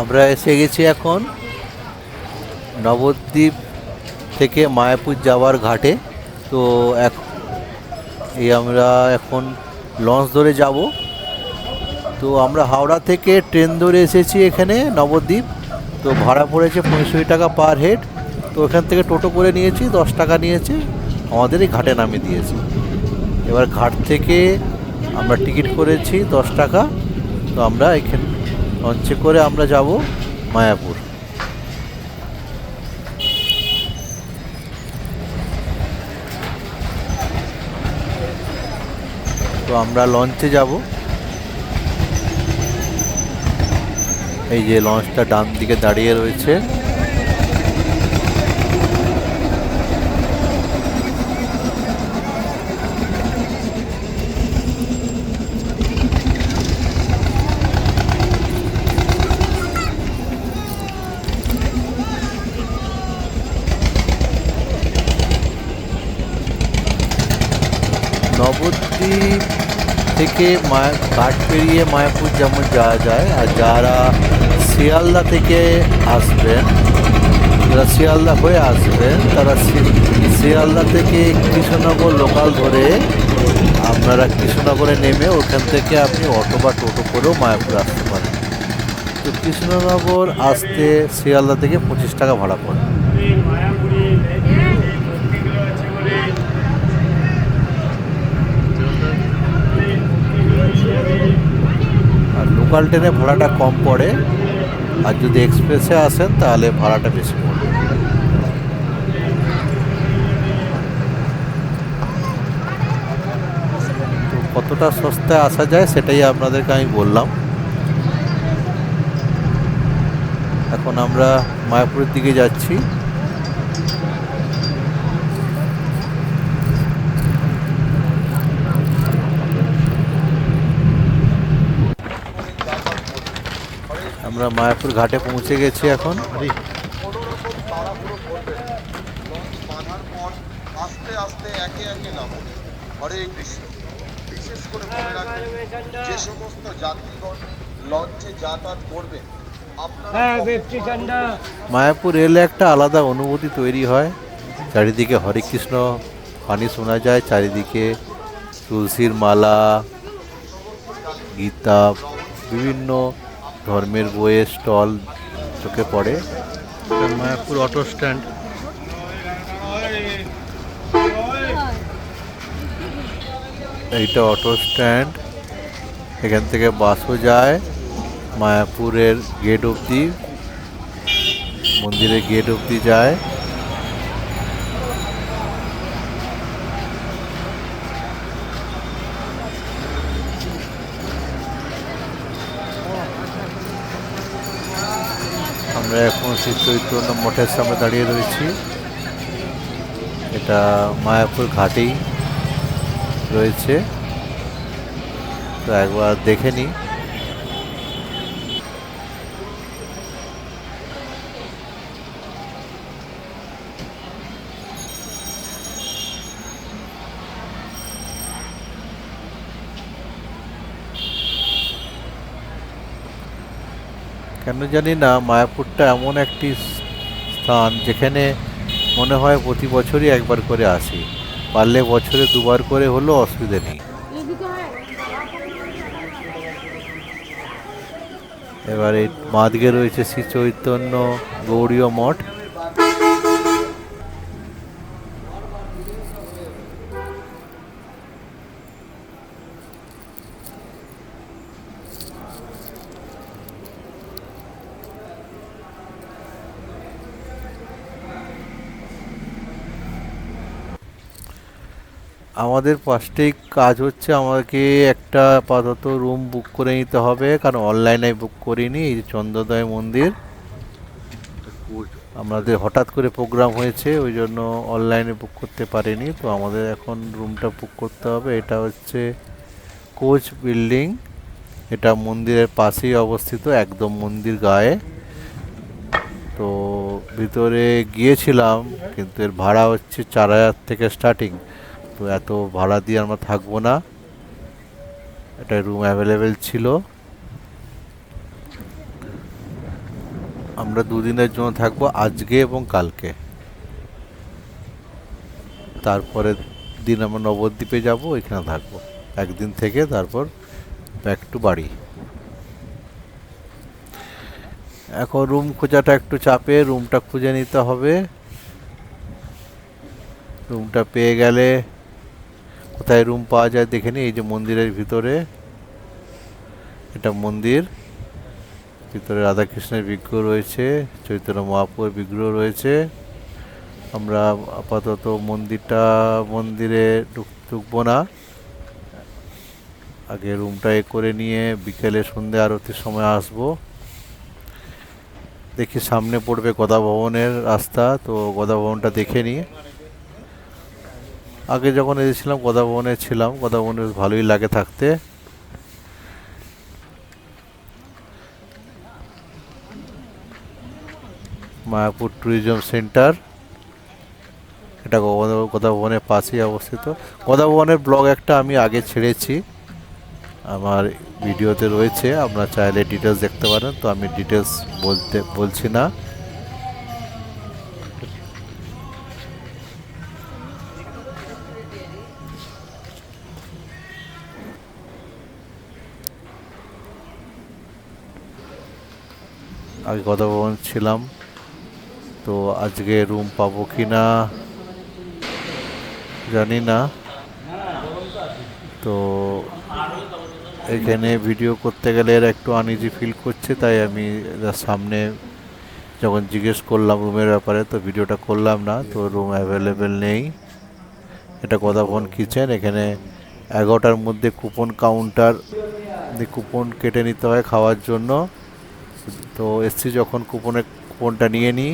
আমরা এসে গেছি এখন নবদ্বীপ থেকে মায়াপুর যাওয়ার ঘাটে। তো এক এই আমরা এখন লঞ্চ ধরে যাব। তো আমরা হাওড়া থেকে ট্রেন ধরে এসেছি এখানে নবদ্বীপ। তো ভাড়া পড়েছে পঁয়ষট্টি টাকা পার হেড। তো এখান থেকে টোটো করে নিয়েছি, দশ টাকা নিয়েছে। আমাদের এই ঘাটে নামিয়ে দিয়েছে। এবার ঘাট থেকে আমরা টিকিট করেছি দশ টাকা। তো আমরা এখানে লঞ্চে করে আমরা যাব মায়াপুর। তো আমরা লঞ্চে যাব। এই যে লঞ্চটা ডান দিকে দাঁড়িয়ে রয়েছে নবদ্বীপ থেকে মায়া ঘাট পেরিয়ে মায়াপুর যেমন যাওয়া যায়, আর যারা শিয়ালদা থেকে আসবেন, যারা শিয়ালদা হয়ে আসবেন, তারা শিয়ালদা থেকে কৃষ্ণনগর লোকাল ধরে আপনারা কৃষ্ণনগরে নেমে ওখান থেকে আপনি অটো বা টোটো করেও মায়াপুর আসতে পারেন। তো কৃষ্ণনগর আসতে শিয়ালদা থেকে পঁচিশ টাকা ভাড়া পড়ে। লোকাল ট্রেনে ভাড়াটা কম পড়ে। আর যদি এক্সপ্রেসে আসেন, তাহলে ভাড়াটা বেশি পড়বে তো কতটা সস্তায় আসা যায়, সেটাই আপনাদেরকে আমি বললাম। এখন আমরা মায়াপুরের দিকে যাচ্ছি। আমরা মায়াপুর ঘাটে পৌঁছে গেছি এখন। কোনোরকম তাড়াহুড়ো করবেন না। লঞ্চ বাঁধার পর আস্তে আস্তে একে একে নামো। হরে কৃষ্ণ। বিশেষ করে মনে রাখবেন যে সমস্ত যাত্রীগণ লঞ্চে যাতায়াত করবেন আপনারা হ্যাঁ মায়াপুর এলে একটা আলাদা অনুভূতি তৈরি হয়। চারিদিকে হরে কৃষ্ণ পানি শোনা যায় চারিদিকে তুলসীর মালা গীতা বিভিন্ন ধর্মের বইয়ের স্টল চোখে পড়ে। Mayapur auto stand. এইটা অটো স্ট্যান্ড। এখান থেকে বাসও যায়। মায়াপুরের গেট অবধি মন্দিরের গেট অবধি যায় আমরা এখন শ্রী চৈতন্য মঠের সামনে দাঁড়িয়ে রয়েছি। এটা মায়াপুর ঘাটেই রয়েছে। তো একবার দেখে নিই। কেন জানি না, মায়াপুরটা এমন একটি স্থান যেখানে মনে হয় প্রতি বছরই একবার করে আসি। পারলে বছরে দুবার করে হলেও অসুবিধে নেই। এবারে মাদগে রয়েছে শ্রী চৈতন্য গৌরীয় মঠ। আমাদের পাঁচটাই কাজ হচ্ছে আমাকে একটা আপাতত রুম বুক করে নিতে হবে, কারণ অনলাইনে বুক করিনি, এই চন্দ্রোদয় মন্দির। আমাদের হঠাৎ করে প্রোগ্রাম হয়েছে, ওই জন্য অনলাইনে বুক করতে পারিনি, তো আমাদের এখন রুমটা বুক করতে হবে। এটা হচ্ছে কোচ বিল্ডিং এটা মন্দিরের পাশেই অবস্থিত, একদম মন্দির গায়ে। তো ভিতরে গিয়েছিলাম, কিন্তু এর ভাড়া হচ্ছে চার হাজার থেকে স্টার্টিং তো এত ভাড়া দিয়ে আমরা থাকব না। একটা রুম অ্যাভেলেবেল ছিল। আমরা দুদিনের জন্য থাকব আজকে এবং কালকে। তারপরে দিন আমরা নবদ্বীপে যাব, এখানে থাকব। একদিন থেকে তারপর ব্যাক টু বাড়ি। এখন রুম খোঁজাটা একটু চাপে রুমটা খুঁজে নিতে হবে। রুমটা পেয়ে গেলে কোথায় রুম পাওয়া যায় দেখে নি? এই যে মন্দিরের ভিতরে। এটা মন্দির। ভিতরে রাধাকৃষ্ণের বিগ্রহ রয়েছে, চৈতন্য মহাপুরের বিগ্রহ রয়েছে। আমরা আপাতত মন্দিরটা, মন্দিরে ঢুক- ঢুকবো না। আগে রুমটা এ করে নিয়ে বিকেলে সন্ধে আরতির সময় আসব। দেখি সামনে পড়বে গদা ভবনের রাস্তা, তো গদা ভবনটা দেখে নিই। আগে যখন এসেছিলাম গদা ভবনে ছিলাম গদা ভবনে বেশ ভালোই লাগে থাকতে। মায়াপুর ট্যুরিজম সেন্টার এটা গদা- গদা ভবনের পাশেই অবস্থিত। গদা ভবনের ব্লগ একটা আমি আগে ছেড়েছি, আমার ভিডিওতে রয়েছে, আপনারা চাইলে ডিটেলস দেখতে পারেন, তো আমি ডিটেলস বলতে, বলছি না। আগে কথা ছিলাম তো আজকে রুম পাবো কি না জানি না। তো এখানে ভিডিও করতে গেলে একটু আনইজি ফিল করছে, তাই আমি সামনে যখন জিজ্ঞেস করলাম রুমের ব্যাপারে, তো ভিডিওটা করলাম না। তো রুম অ্যাভেলেবেল নেই। এটা কথা ফোন কিচেন এখানে এগারোটার মধ্যে কুপন কাউন্টার কুপন কেটে নিতে হয় খাওয়ার জন্য। তো এসছি যখন কুপনের কুপনটা নিয়ে নিই,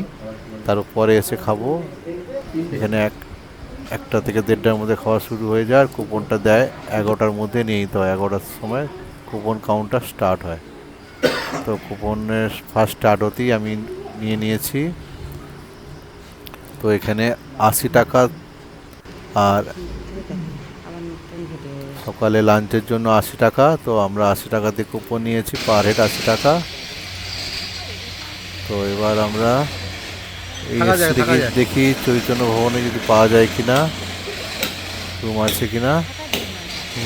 তারপরে এসে খাব। এখানে এক, একটা থেকে দেড়টার মধ্যে খাওয়া শুরু হয়ে যায়, আর কুপনটা দেয় এগারোটার মধ্যে নিয়ে নিতে হয়। এগারোটার সময় কুপন কাউন্টার স্টার্ট হয়। তো কুপনের ফার্স্ট স্টার্ট হতেই আমি নিয়ে নিয়েছি। তো এখানে আশি টাকা আর সকালে লাঞ্চের জন্য আশি টাকা, তো আমরা আশি টাকাতে কুপন নিয়েছি। পার হেড আশি টাকা। তো এবার আমরা এই দেখি। চৈতন্য ভবনে যদি পাওয়া যায় কিনা রুম আছে কিনা।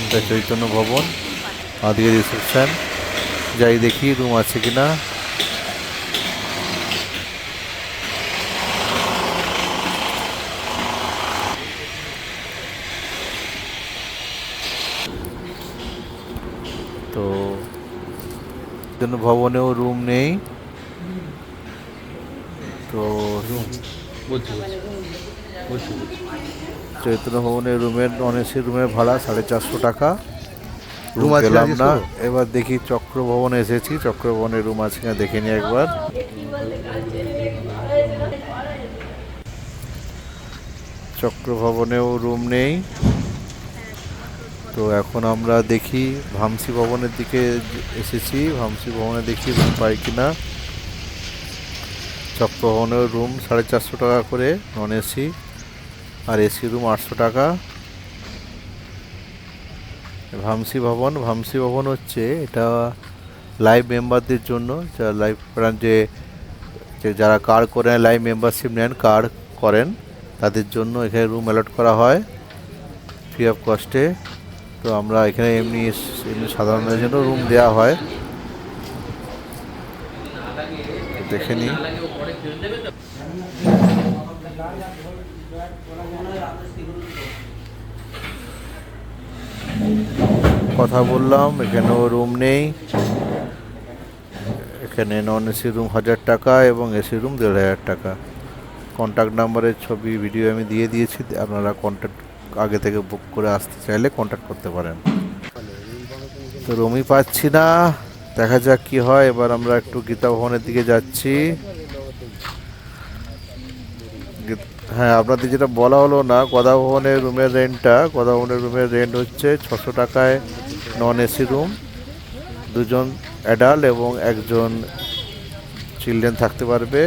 এটা চৈতন্য ভবন আদিকে রিসেপশন যাই দেখি রুম আছে কিনা। তো ভবনেও রুম নেই। তো চৈতন্য ভবনের রুমের নন এসি রুমের ভাড়া সাড়ে চারশো টাকা। রুম আছে পেলাম না। এবার দেখি চক্র ভবনে এসেছি। চক্র ভবনের রুম আছে কিনা দেখে নিই একবার। চক্র ভবনেও রুম নেই। তো এখন আমরা দেখি ভামসি ভবনের দিকে এসেছি। ভামসি ভবনে দেখি রুম পাই কিনা। চক্র ভবনের রুম সাড়ে চারশো টাকা করে নন এসি আর এসি রুম আটশো টাকা। ভামসি ভবন ভামসি ভবন হচ্ছে এটা লাইভ মেম্বারদের জন্য। যারা লাইভ যে যারা কার্ড করেন লাইভ মেম্বারশিপ নেন কার্ড করেন, তাদের জন্য এখানে রুম অ্যালট করা হয় ফ্রি অফ কস্টে তো আমরা এখানে এমনি এমনি সাধারণের জন্য রুম দেওয়া হয় তো দেখে নিই। কথা বললাম, এখানেও রুম নেই। এখানে নন এসি রুম হাজার টাকা এবং এসি রুম দেড় হাজার টাকা। কন্ট্যাক্ট নাম্বারের ছবি ভিডিও আমি দিয়ে দিয়েছি, আপনারা কন্ট্যাক্ট আগে থেকে বুক করে আসতে চাইলে কন্ট্যাক্ট করতে পারেন। তো রুমই পাচ্ছি না। দেখা যাক কি হয়। এবার আমরা একটু গীতা ভবনের দিকে যাচ্ছি। হ্যাঁ আপনাদের যেটা বলা হলো না গদা ভবনের রুমের রেন্টটা গদা ভবনের রুমের রেন্ট হচ্ছে ছশো টাকায় নন এসি রুম দুজন অ্যাডাল্ট এবং একজন চিলড্রেন থাকতে পারবে।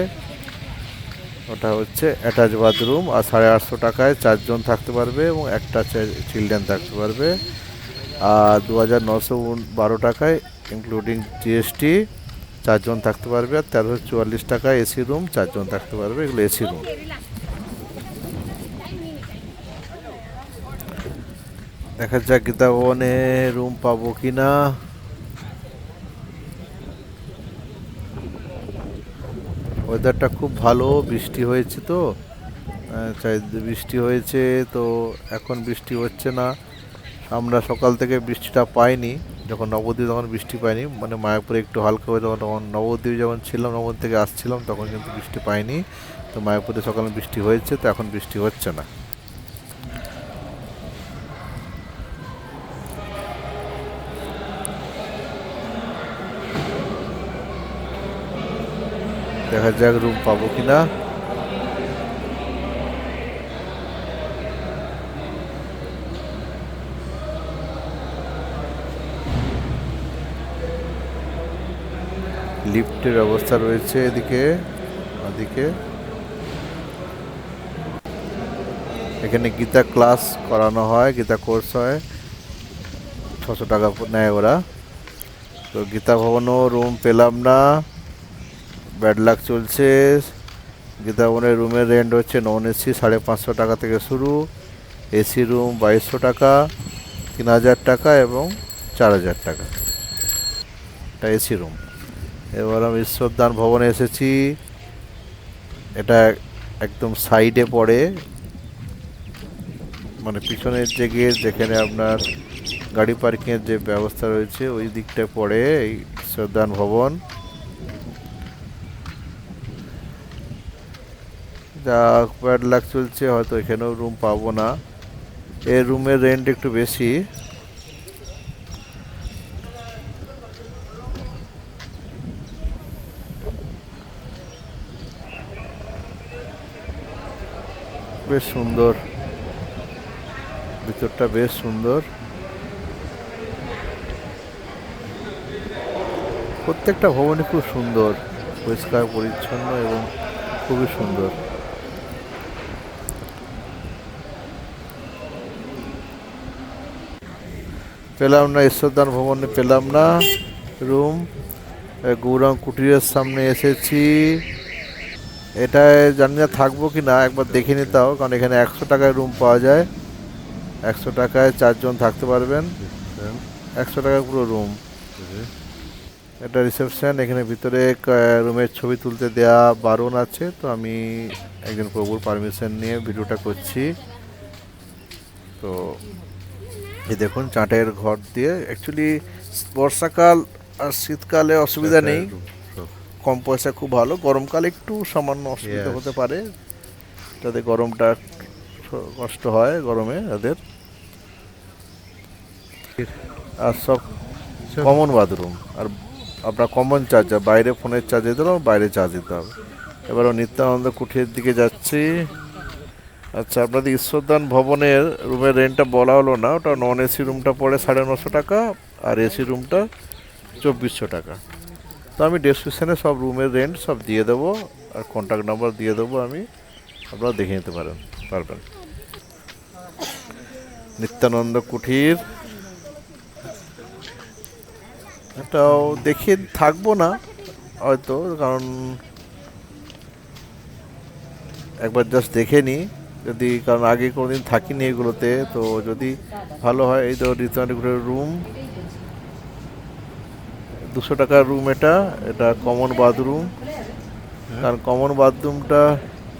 ওটা হচ্ছে অ্যাটাচ বাথরুম আর সাড়ে আটশো টাকায় চারজন থাকতে পারবে এবং একটা চিলড্রেন থাকতে পারবে। আর দু হাজার নশো বারো টাকায় ইনক্লুডিং জিএসটি চারজন থাকতে পারবে, আর তেরোশো চুয়াল্লিশ টাকা এসি রুম চারজন থাকতে পারবে, এগুলো এসি রুম। দেখা যাক গীতা ভবনে রুম পাবো কি না ওয়েদারটা খুব ভালো, বৃষ্টি হয়েছে তো বৃষ্টি হয়েছে, তো এখন বৃষ্টি হচ্ছে না। আমরা সকাল থেকে বৃষ্টিটা পাইনি। যখন নবদ্বীপ তখন বৃষ্টি পাইনি মানে মায়াপুরে একটু হালকা হয়ে তখন তখন নবদ্বীপ যখন ছিলাম, নবদ্বীপ থেকে আসছিলাম, তখন কিন্তু বৃষ্টি পাইনি তো মায়াপুরে সকালে বৃষ্টি হয়েছে, তো এখন বৃষ্টি হচ্ছে না। দেখা যাক রুম পাবো কিনা। লিফটের ব্যবস্থা রয়েছে এদিকে, ওদিকে। এখানে গীতা ক্লাস করানো হয়, গীতা কোর্স হয়। ছশো টাকা নেয় ওরা। তো গীতা ভবনও রুম পেলাম না। ব্যাড লাক চলছে। গীতা ভবনের রুমের রেন্ট হচ্ছে নন এসি সাড়ে পাঁচশো টাকা থেকে শুরু। এসি রুম বাইশশো টাকা, তিন হাজার টাকা এবং চার হাজার টাকা। এটা এসি রুম এবার আমি ঈশ্বরদান ভবনে এসেছি। এটা একদম সাইডে পড়ে। মানে পিছনের যে গেট যেখানে আপনার গাড়ি পার্কিংয়ের যে ব্যবস্থা রয়েছে, ওই দিকটা পড়ে এই ঈশ্বরদান ভবন। যা ব্যাড লাক চলছে, হয়তো এখানেও রুম পাবো না। এর রুমের রেন্ট একটু বেশি। বেশ সুন্দর। ভিতরটা বেশ সুন্দর। প্রত্যেকটা ভবনই খুব সুন্দর, পরিষ্কার, পরিচ্ছন্ন এবং খুবই সুন্দর। পেলাম না ঈশ্বরদান ভবনে পেলাম না। রুম গৌরাং কুটিরের সামনে এসেছি। এটায় জানি না থাকব কি না একবার দেখে নিতাও কারণ এখানে একশো টাকায় রুম পাওয়া যায়। একশো টাকায় চারজন থাকতে পারবেন। একশো টাকায় পুরো রুম এটা রিসেপশন এখানে ভিতরে রুমের ছবি তুলতে দেয়া বারণ আছে তো আমি একজন প্রভুর পারমিশন নিয়ে ভিডিওটা করছি। তো এই দেখুন চাটের ঘর দিয়ে অ্যাকচুয়ালি বর্ষাকাল আর শীতকালে অসুবিধা নেই। কম পয়সা খুব ভালো। গরমকালে একটু সামান্য অসুবিধা হতে পারে। তাদের গরমটা কষ্ট হয় গরমে তাদের। আর সব কমন বাথরুম আর আপনার কমন চার্জার বাইরে ফোনের চার্জ দিতে হবে বাইরে চার্জ দিতে হবে। এবার নিত্যানন্দ কুঠির দিকে যাচ্ছি। আচ্ছা আপনাদের ঈশ্বরদান ভবনের রুমের রেন্টটা বলা হলো না ওটা নন এসি রুমটা পড়ে সাড়ে নশো টাকা আর এসি রুমটা চব্বিশশো টাকা। তো আমি ডেসক্রিপশানে সব রুমের রেন্ট সব দিয়ে দেবো, আর কন্ট্যাক্ট নাম্বার দিয়ে দেবো আমি। আপনারা দেখে নিতে পারেন, পারবেন। নিত্যানন্দ কুঠির। এটাও দেখে থাকব না, হয়তো, কারণ একবার জাস্ট দেখে নিই যদি, কারণ আগে কোনোদিন থাকিনি এগুলোতে, তো যদি ভালো হয়, এই তো রিটার্ন রুম দুশো টাকার রুম এটা এটা কমন বাথরুম কারণ কমন বাথরুমটা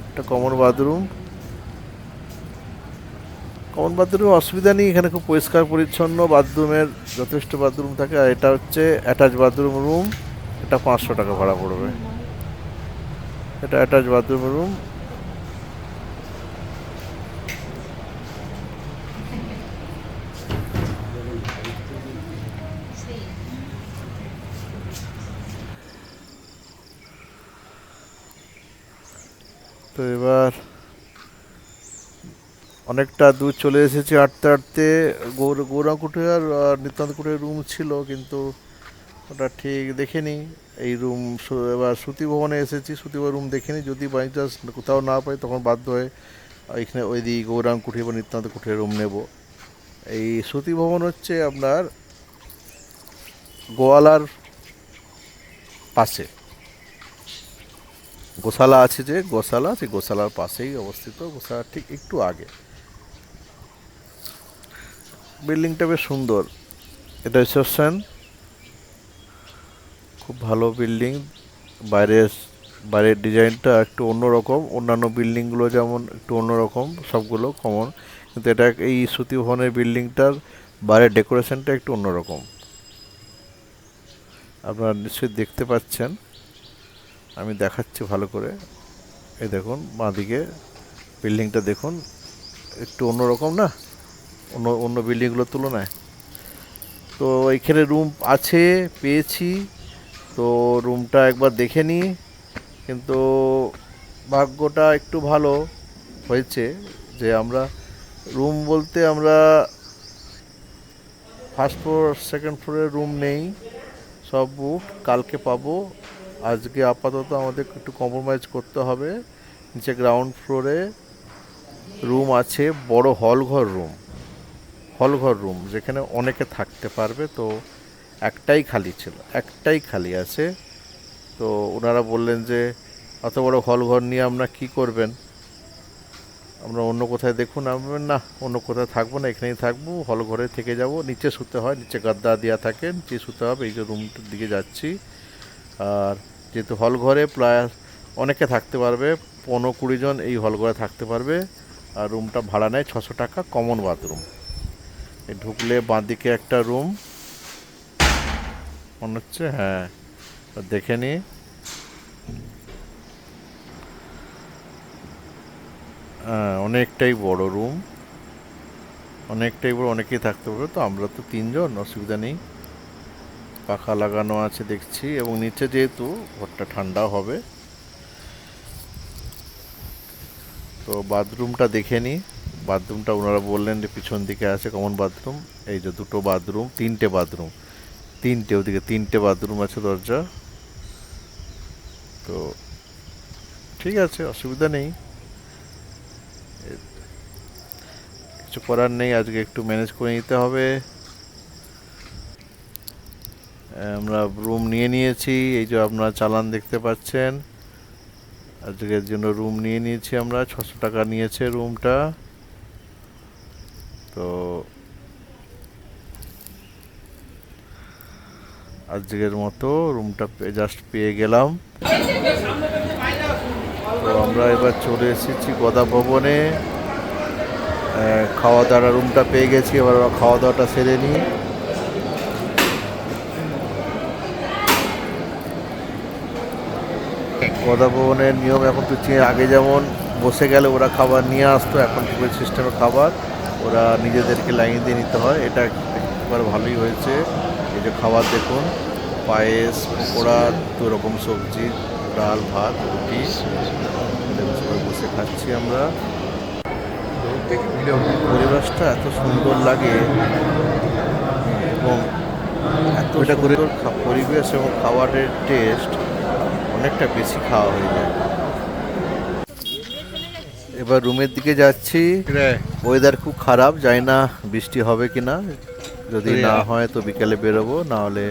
একটা কমন বাথরুম কমন বাথরুম অসুবিধা নেই, এখানে খুব পরিষ্কার, পরিচ্ছন্ন বাথরুমের যথেষ্ট বাথরুম থাকে। আর এটা হচ্ছে অ্যাটাচ বাথরুম রুম এটা পাঁচশো টাকা ভাড়া পড়বে। এটা অ্যাটাচ বাথরুম রুম তো এবার অনেকটা দূর চলে এসেছি আটতে আটতে। গৌর গৌরাকুটে আর আর নিত্যান্ত কুটির রুম ছিল কিন্তু ওটা ঠিক দেখিনি। এই রুম এবার শ্রুতি ভবনে এসেছি, শ্রুতি রুম দেখিনি। যদি বাই চান্স কোথাও না পাই তখন বাধ্য হয়ে এখানে ওই দিক গৌরাং কুঠি বা নিত্যান্ত কুঠির রুম নেব। এই শ্রুতি ভবন হচ্ছে আপনার গোয়ালার পাশে। গোশালা আছে যে, গোশালা, সেই গোশালার পাশেই অবস্থিত। গোশালার ঠিক একটু আগে। বিল্ডিংটা বেশ সুন্দর। এটা রিসেপশন। খুব ভালো বিল্ডিং। বাইরের বাইরের ডিজাইনটা একটু অন্যরকম। অন্যান্য বিল্ডিংগুলো যেমন একটু অন্যরকম, সবগুলো কমন কিন্তু এটা এই শ্রুতি ভবনের বিল্ডিংটার বাইরের ডেকোরেশনটা একটু অন্যরকম। আপনারা নিশ্চয়ই দেখতে পাচ্ছেন। আমি দেখাচ্ছি ভালো করে। এই দেখুন, বাঁদিকে বিল্ডিংটা দেখুন। একটু অন্যরকম না? অন্য অন্য বিল্ডিংগুলোর তুলনায়। তো এইখানে রুম আছে, পেয়েছি। তো রুমটা একবার দেখে নিই কিন্তু ভাগ্যটা একটু ভালো হয়েছে যে আমরা রুম বলতে আমরা ফার্স্ট ফ্লোর সেকেন্ড ফ্লোরে রুম নেই। সব বুক কালকে পাবো। আজকে আপাতত আমাদের একটু কম্প্রোমাইজ করতে হবে। নিচে গ্রাউন্ড ফ্লোরে রুম আছে, বড় হল ঘর রুম হল ঘর রুম যেখানে অনেকে থাকতে পারবে। তো একটাই খালি ছিল, একটাই খালি আছে। তো ওনারা বললেন যে অত বড় হল ঘর নিয়ে আপনারা কী করবেন? আমরা অন্য কোথায় দেখুন, আমি না, অন্য কোথায় থাকব না, এখানেই থাকব। হল ঘরে থেকে যাব। নিচে শুতে হয়, নিচে গাদ্দা দেওয়া থাকে নিচে শুতে হবে, এই যে রুমটার দিকে যাচ্ছি। আর যেহেতু হল ঘরে প্রায় অনেকে থাকতে পারবে, পনেরো কুড়ি জন এই হল ঘরে থাকতে পারবে। আর রুমটা ভাড়া নেয় ছশো টাকা কমন বাথরুম। এই ঢুকলে বাঁদিকে একটা রুম। মনে হচ্ছে হ্যাঁ দেখে নি। হ্যাঁ অনেকটাই বড় রুম। অনেকটাই বড়, অনেকেই থাকতে পারবে। তো আমরা তো তিনজন, অসুবিধা নেই। পাখা লাগানো আছে দেখছি, এবং নিচে যেহেতু ঘরটা ঠান্ডা হবে। তো বাথরুমটা দেখে নিই বাথরুমটা ওনারা বললেন যে পিছন দিকে আছে কমন বাথরুম। এই যে দুটো বাথরুম, তিনটে বাথরুম। তিনটে, ওদিকে তিনটে বাথরুম আছে দরজা। তো ঠিক আছে, অসুবিধা নেই। কিছু করার নেই, আজকে একটু ম্যানেজ করে নিতে হবে। আমরা রুম নিয়ে নিয়েছি, এই যে আপনারা চালান দেখতে পাচ্ছেন। আজকের জন্য রুম নিয়ে নিয়েছি আমরা, ছশো টাকা নিয়েছে রুমটা তো আজকের মতো রুমটা জাস্ট পেয়ে গেলাম। তো আমরা এবার চলে এসেছি গদা ভবনে খাওয়া দাওয়ার রুমটা পেয়ে গেছি, এবার খাওয়া দাওয়াটা সেরে নিই। গদা ভবনের নিয়ম এখন তো চেয়ে আগে যেমন বসে গেলে ওরা খাবার নিয়ে আসতো এখন পুরো সিস্টেমের খাবার ওরা নিজেদেরকে লাইন দিয়ে নিতে হয়। এটা একবার ভালোই হয়েছে। এই যে খাবার দেখুন পায়েস পকোড়া দু রকম সবজি ডাল ভাত রুটি সবাই বসে খাচ্ছি আমরা। পরিবেশটা এত সুন্দর লাগে এবং এত এটা করে পরিবেশ এবং খাবারের টেস্ট অনেকটা বেশি খাওয়া হয়ে যায়। এবার রুমের দিকে যাচ্ছি। ওয়েদার খুব খারাপ জানি না বৃষ্টি হবে কি না যদি না হয় তো বিকেলে বেরোবো না হলে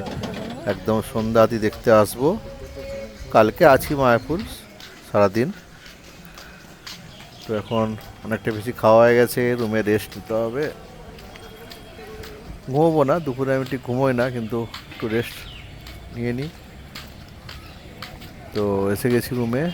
একদম সন্ধ্যাতি দেখতে আসব। কালকে আছি মায়াপুর সারাদিন। তো এখন অনেকটা বেশি খাওয়া হয়ে গেছে রুমে রেস্ট নিতে হবে। ঘুমোবো না দুপুরে আমি ঠিক ঘুমোই না কিন্তু একটু রেস্ট নিয়ে নিই। তো এসে গেছি রুমে